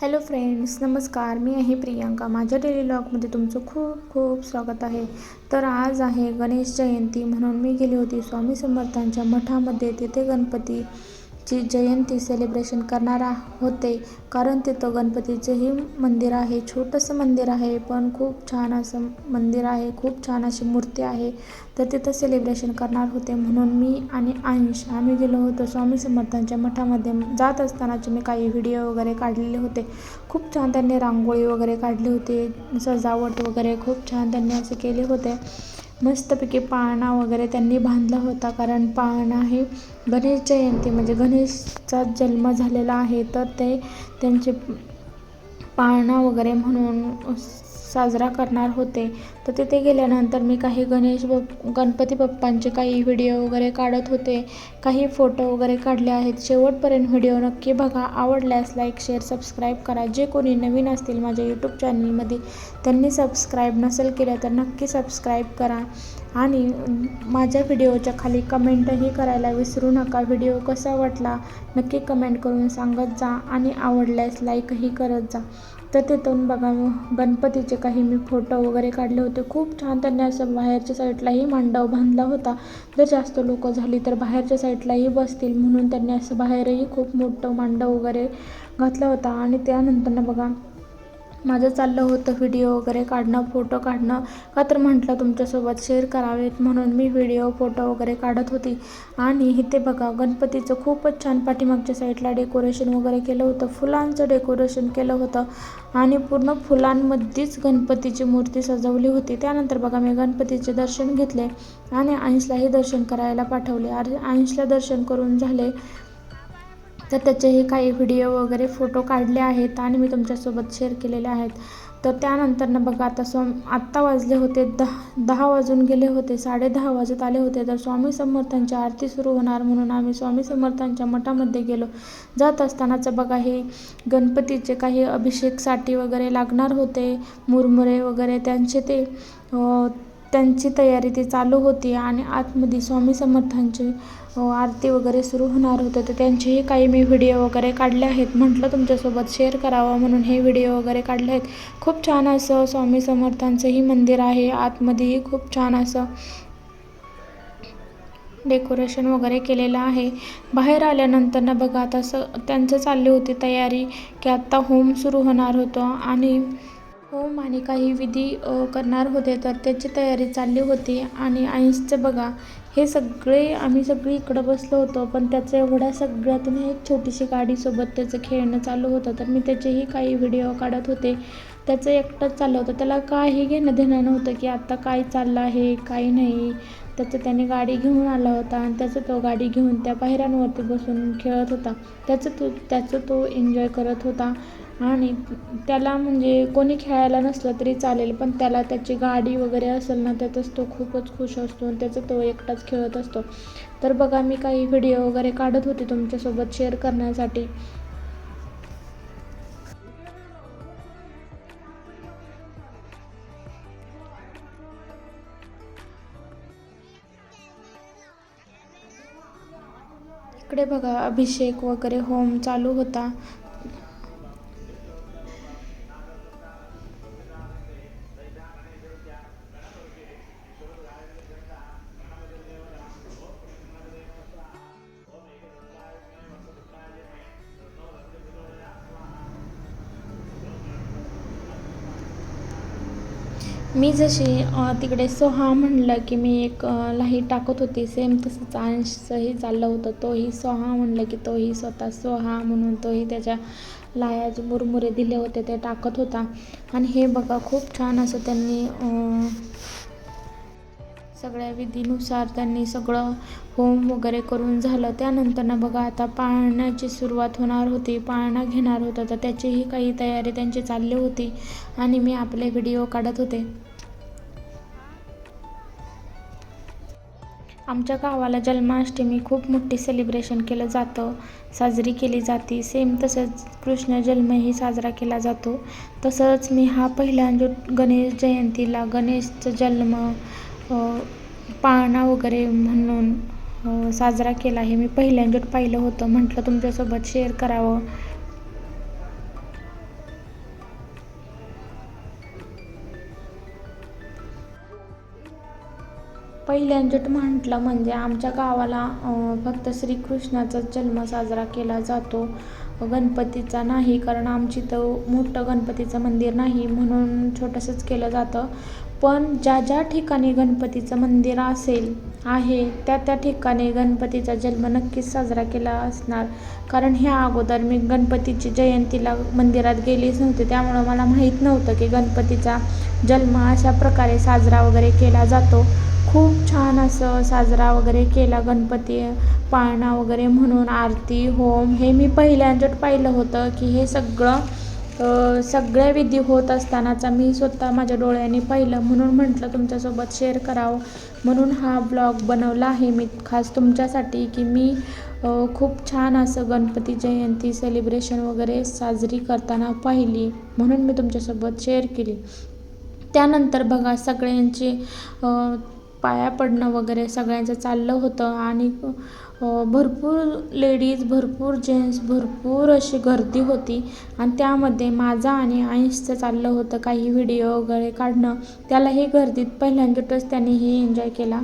Hello friends नमस्कार. मी आहे प्रियांका. माझ्या डेली लॉगमध्ये तुमचं खूप खूप स्वागत आहे. तर आज आहे गणेश जयंती म्हणून मी गेली होती स्वामी समर्थांच्या मठामध्ये. तिथे ची जयंती सेलिब्रेशन करणार होते. कारण तिथं गणपतीचंही मंदिर आहे. छोटंसं मंदिर आहे पण खूप छान असं मंदिर आहे. खूप छान अशी मूर्ती आहे. तर तिथं सेलिब्रेशन करणार होते म्हणून मी आणि अंश आम्ही गेलो होतो. स्वामी समर्थांच्या मठामध्ये जात असतानाचे मी काही व्हिडिओ वगैरे काढलेले होते. खूप छान त्यांनी रांगोळी वगैरे काढली होती. सजावट वगैरे खूप छान त्यांनी असे केले होते. मस्तपैकी पाळणा वगैरे त्यांनी बांधला होता. कारण पाळणा हे गणेश जयंती म्हणजे गणेशचा जन्म झालेला आहे. तर ते त्यांचे पाळणा वगैरे म्हणून साजरा करणार होते. तर तिथे गेल्यानंतर मी काही गणेश बप गणपती बाप्पांचे काही व्हिडिओ वगैरे काढत होते. काही फोटो वगैरे काढले आहेत. शेवटपर्यंत व्हिडिओ नक्की बघा. आवडल्यास लाईक शेअर सबस्क्राईब करा. जे कोणी नवीन असतील माझ्या यूट्यूब चॅनलमध्ये त्यांनी सबस्क्राईब नसेल केलं तर नक्की सबस्क्राईब करा. आणि माझ्या व्हिडिओच्या खाली कमेंटही करायला विसरू नका. व्हिडिओ कसा वाटला नक्की कमेंट करून सांगत जा. आणि आवडल्यास लाईकही करत जा. तर तिथून बघा गणपतीचे काही मी फोटो वगैरे काढले होते. खूप छान त्यांनी असं बाहेरच्या साईडलाही मांडव बांधला होता. जर जास्त लोकं झाली तर बाहेरच्या साईडलाही बसतील म्हणून त्यांनी असं बाहेरही खूप मोठं मांडव वगैरे घातला होता. आणि त्यानंतरनं बघा माझं चाललं होतं व्हिडिओ वगैरे काढणं फोटो काढणं. का तर म्हटलं तुमच्यासोबत शेअर करावेत म्हणून मी व्हिडिओ फोटो वगैरे काढत होती. आणि इथे बघा गणपतीचं खूपच छान पाठीमागच्या साईडला डेकोरेशन वगैरे केलं होतं. फुलांचं डेकोरेशन केलं होतं. आणि पूर्ण फुलांमध्येच गणपतीची मूर्ती सजवली होती. त्यानंतर बघा मी गणपतीचे दर्शन घेतले आणि अंशलाही दर्शन करायला पाठवले. आणि अंशला दर्शन करून झाले. तर त्याचेही काही व्हिडिओ वगैरे फोटो काढले आहेत आणि मी तुमच्यासोबत शेअर केलेले आहेत. तर त्यानंतरनं बघा आता स्वामी आत्ता वाजले होते दहा दहा वाजून गेले होते साडे दहा वाजत आले होते. तर स्वामी समर्थांची आरती सुरू होणार म्हणून आम्ही स्वामी समर्थांच्या मठामध्ये गेलो. जात असतानाचं बघा हे गणपतीचे काही अभिषेकसाठी वगैरे लागणार होते मुरमुरे वगैरे त्यांचे ते त्यांची तयारी ती चालू होती आणि आतमध्ये स्वामी समर्थांची आरती वगैरे सुरू होणार होते. तर त्यांचेही काही मी व्हिडिओ वगैरे काढले आहेत. म्हटलं तुमच्यासोबत शेअर करावं म्हणून हे व्हिडिओ वगैरे काढले आहेत. खूप छान असं स्वामी समर्थांचंही मंदिर आहे. आतमध्येही खूप छान असं डेकोरेशन वगैरे केलेलं आहे. बाहेर आल्यानंतर ना बघा आता असं त्यांचं चालली होती तयारी की आत्ता होम सुरू होणार होतं आणि होम आणि काही विधी करणार होते तर त्याची तयारी चालली होती. आणि आईसचं बघा हे सगळे आम्ही सगळी इकडं बसलो होतो पण त्याचं एवढ्या सगळ्यातून एक छोटीशी गाडीसोबत त्याचं खेळणं चालू होतं. तर मी त्याचेही काही व्हिडिओ काढत होते. त्याचं एकटंच चाललं होतं. त्याला काही घेणं देणं नव्हतं की आत्ता काय चाललं आहे काय नाही. त्याचं त्याने गाडी घेऊन आला होता आणि त्याचं तो गाडी घेऊन त्या पायऱ्यांवरती बसून खेळत होता. त्याचं तो त्याचं तो एन्जॉय करत होता. आणि त्याला म्हणजे कोणी खेळायला नसलं तरी चालेल पण त्याला त्याची गाडी वगैरे असेल ना त्यातच तो खूपच खुश असतो आणि त्याचा तो एकटाच खेळत असतो. तर बघा मी काही व्हिडिओ वगैरे काढत होते तुमच्यासोबत शेअर करण्यासाठी. इकडे बघा अभिषेक वगैरे होम चालू होता. मी जशी तिकडे सोहा म्हणलं की मी एक लाही टाकत होती. सेम तसंच अंशही चाललं होतं. तोही सोहा म्हणलं की तोही स्वतः सोहा म्हणून तोही त्याच्या लाह्याचे मुरमुरे दिले होते ते टाकत होता. आणि हे बघा खूप छान असं त्यांनी सगळ्या विधीनुसार त्यांनी सगळं होम वगैरे करून झालं. त्यानंतरनं बघा आता पाळण्याची सुरुवात होणार होती. पाळणा घेणार होता. तर त्याचीही काही तयारी त्यांची चालली होती. आणि मी आपले व्हिडिओ काढत होते. आमच्या गावाला जन्माष्टमी खूप मोठी सेलिब्रेशन केलं जातं. साजरी केली जाते. सेम तसंच कृष्ण जन्मही साजरा केला जातो. तसंच मी हा पहिल्यांदा गणेश जयंतीला गणेशचा जन्म पाळणा वगैरे म्हणून साजरा केला हे मी पहिल्यांदा पाहिलं होतं. म्हटलं तुमच्यासोबत शेअर करावं. पहिल्यांजट म्हटलं म्हणजे आमच्या गावाला फक्त श्रीकृष्णाचाच जन्म साजरा केला जातो. गणपतीचा नाही कारण आमची तर मोठं गणपतीचं मंदिर नाही म्हणून छोटंसंच केलं जातं. पण ज्या ज्या ठिकाणी गणपतीचं मंदिर असेल आहे त्या त्या ठिकाणी गणपतीचा जन्म नक्कीच साजरा केला असणार. कारण ह्या अगोदर मी गणपतीची जयंतीला मंदिरात गेलीच नव्हते त्यामुळं मला माहीत नव्हतं की गणपतीचा जन्म अशा प्रकारे साजरा वगैरे केला जातो. खूप छान असं साजरा वगैरे केला गणपती पाळणा वगैरे म्हणून आरती होम हे मी पहिल्यांदाच पाहिलं होतं की हे सगळं सगळ्या विधी होत असतानाचा मी स्वतः माझ्या डोळ्यांनी पाहिलं. म्हणून म्हटलं तुमच्यासोबत शेअर करावं. म्हणून हा ब्लॉग बनवला आहे मी. खास तुमच्यासाठी की मी खूप छान असं गणपती जयंती सेलिब्रेशन वगैरे साजरी करताना पाहिली. म्हणून मी तुमच्यासोबत शेअर केली. त्यानंतर बघा सगळ्यांची पाया पडणं वगैरे सगळ्यांचं चाललं होतं आणि भरपूर लेडीज भरपूर जेंट्स भरपूर अशी गर्दी होती. आणि त्यामध्ये माझा आणि आईन्सचं चाललं होतं काही व्हिडिओ वगैरे काढणं. त्यालाही गर्दीत पहिल्यांदाच त्यांनी हे एन्जॉय केला.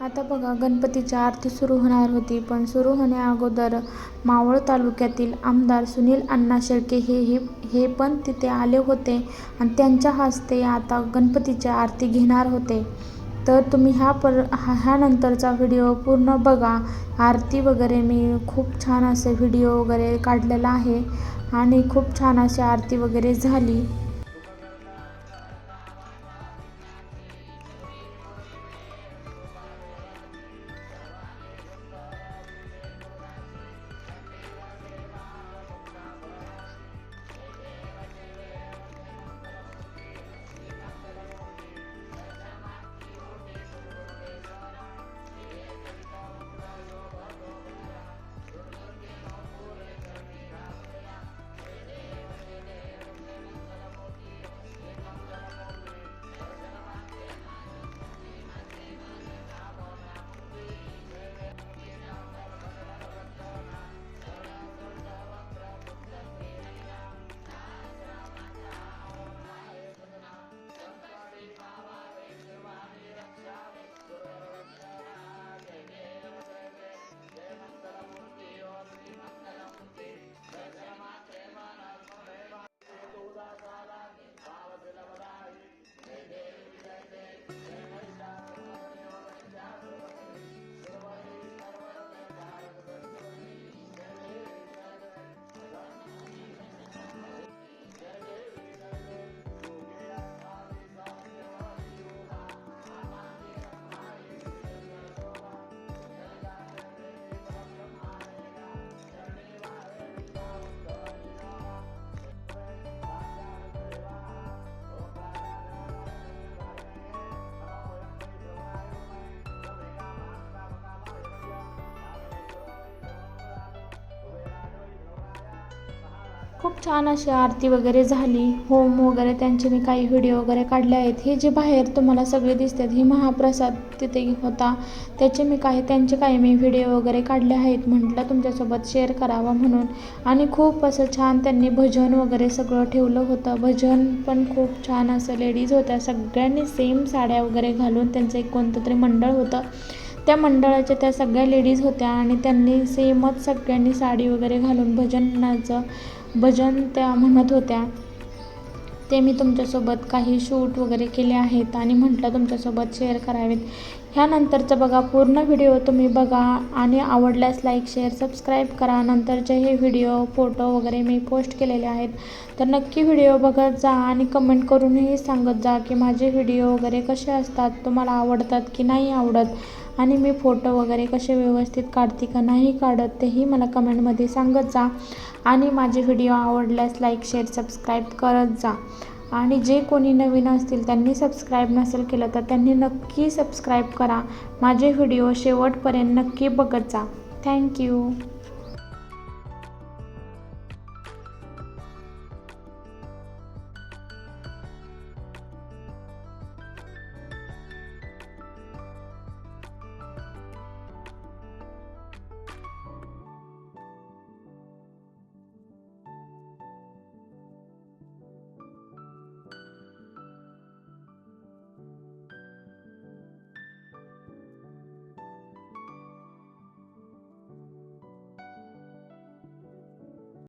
आता बघा गणपतीची आरती सुरू होणार होती पण सुरू होण्या अगोदर मावळ तालुक्यातील आमदार सुनील अण्णा शेळके हे हे हे पण तिथे आले होते. आणि त्यांच्या हस्ते आता गणपतीची आरती घेणार होते. तर तुम्ही ह्या पर हा ह्यानंतरचा व्हिडिओ पूर्ण बघा. आरती वगैरे मी खूप छान असे व्हिडिओ वगैरे काढलेला आहे. आणि खूप छान अशी आरती वगैरे झाली. खूप छान अशी आरती वगैरे झाली. होम वगैरे त्यांचे मी काही व्हिडिओ वगैरे काढले आहेत. हे जे बाहेर तुम्हाला सगळे दिसतात हे महाप्रसाद तिथे होता. त्याचे मी काही त्यांचे काही मी व्हिडिओ वगैरे काढले आहेत. म्हटलं तुमच्यासोबत शेअर करावा म्हणून. आणि खूप असं छान त्यांनी भजन वगैरे सगळं ठेवलं होतं. भजन पण खूप छान असं लेडीज होत्या. सगळ्यांनी सेम साड्या वगैरे घालून त्यांचं एक कोणतं तरी मंडळ होतं. त्या मंडळाच्या त्या सगळ्या लेडीज होत्या आणि त्यांनी सेमच सगळ्यांनी साडी वगैरे घालून भजनाचं भजन त्या म्हणत होत्या. ते मी तुमच्यासोबत काही शूट वगैरे केले आहेत आणि म्हटलं तुमच्यासोबत शेअर करावेत. ह्यानंतरचं बघा पूर्ण व्हिडिओ तुम्ही बघा आणि आवडल्यास लाईक शेअर सबस्क्राईब करा. नंतरचे हे व्हिडिओ फोटो वगैरे मी पोस्ट केलेले आहेत. तर नक्की व्हिडिओ बघत जा आणि कमेंट करूनही सांगत जा की माझे व्हिडिओ वगैरे कसे असतात तुम्हाला आवडतात की नाही आवडत आणि मी फोटो वगैरे कसे व्यवस्थित काढते का नाही काढत तेही मला कमेंटमध्ये सांगत जा आणि माझे व्हिडिओ आवडल्यास लाईक शेअर सबस्क्राईब करत जा. आणि जे कोणी नवीन असतील त्यांनी सबस्क्राईब नसेल केलं तर त्यांनी नक्की सबस्क्राईब करा. माझे व्हिडिओ शेवटपर्यंत नक्की बघत जा. थँक्यू